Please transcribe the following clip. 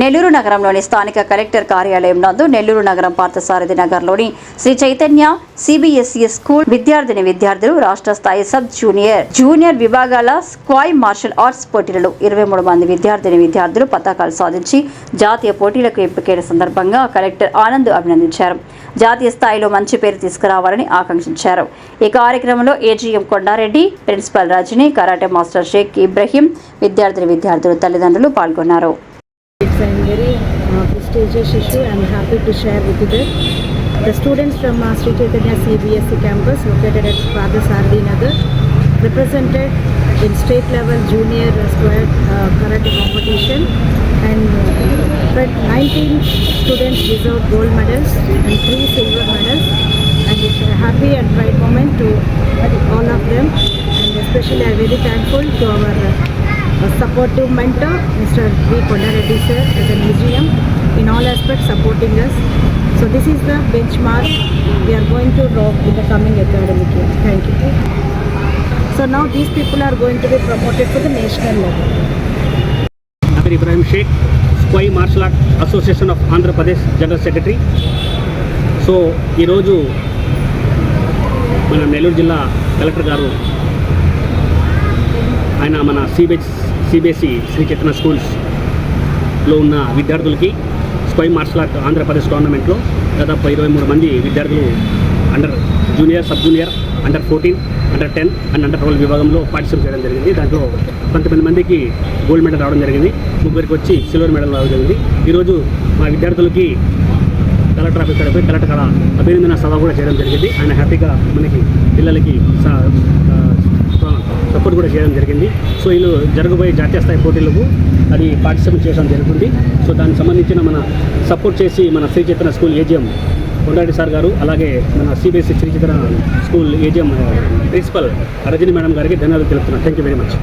నెల్లూరు నగరంలోని స్థానిక కలెక్టర్ కార్యాలయం నందు నెల్లూరు నగరం పార్థసారథి నగర్లోని శ్రీ చైతన్య సిబిఎస్ఈ స్కూల్ విద్యార్థిని విద్యార్థులు రాష్ట్ర స్థాయి సబ్ జూనియర్ జూనియర్ విభాగాల స్క్వాయ్ మార్షల్ ఆర్ట్స్ పోటీలలో ఇరవై మూడు మంది విద్యార్థిని విద్యార్థులు పతాకాలు సాధించి జాతీయ పోటీలకు ఎంపికైన సందర్భంగా కలెక్టర్ ఆనంద్ అభినందించారు. జాతీయ స్థాయిలో మంచి పేరు తీసుకురావాలని ఆకాంక్షించారు. ఈ కార్యక్రమంలో AGM Kondareddy principal Rajani karate master Shaik Ibrahim విద్యార్థిని విద్యార్థులు తల్లిదండ్రులు పాల్గొన్నారు. It's a very uh, prestigious issue. I'm happy to share with you that the students from uh, Sri Chaitanya CBSE campus located at Father Sardi Nagar represented in state level junior square uh, karate competition. And uh, 19 students deserved gold medals and 3 silver medals. And it's a happy and pride moment to all of them. And especially I'm very thankful to our uh, supportive mentor, Mr. V. Kondareddy sir, as a museum in all aspects supporting us. So this is the benchmark we are going to rock in the coming academic year. Thank you. So now these people are going to be promoted to the national level. నా పేరు Ibrahim Shaik Sqay martial art association of Andhra Pradesh general secretary so ఈరోజు మన నెల్లూరు జిల్లా collector గారు ఆయన మన CBS CBSE Shri స్కూల్స్లో ఉన్న విద్యార్థులకి స్క్వై మార్షల్ ఆర్ట్ ఆంధ్రప్రదేశ్ గవర్నమెంట్లో దాదాపు ఇరవై మూడు మంది విద్యార్థులు under junior sub junior under fourteen under ten and under twelve విభాగంలో పార్టిసిపేట్ చేయడం జరిగింది. దాంట్లో కొంతమంది మందికి గోల్డ్ మెడల్ రావడం జరిగింది. ముగ్గురికి వచ్చి సిల్వర్ మెడల్ రావడం జరిగింది. ఈరోజు మా విద్యార్థులకి కలెక్టర్ ఆఫీస్ కలెక్టర్ అభినందన సభ కూడా చేయడం జరిగింది. ఆయన హ్యాపీగా మనకి పిల్లలకి స- సపోర్ట్ కూడా చేయడం జరిగింది. సో వీళ్ళు జరగబోయే జాతీయ స్థాయి పోటీలకు అది పార్టిసిపేట్ చేయడం జరుగుతుంది. సో దానికి సంబంధించిన మన సపోర్ట్ చేసి మన Sri Chaitanya school AGM Kondareddy sir గారు అలాగే మన CBSE Sri Chaitanya school AGM principal Rajani madam గారికి ధన్యవాదాలు తెలుపుతున్నాను. Thank you very much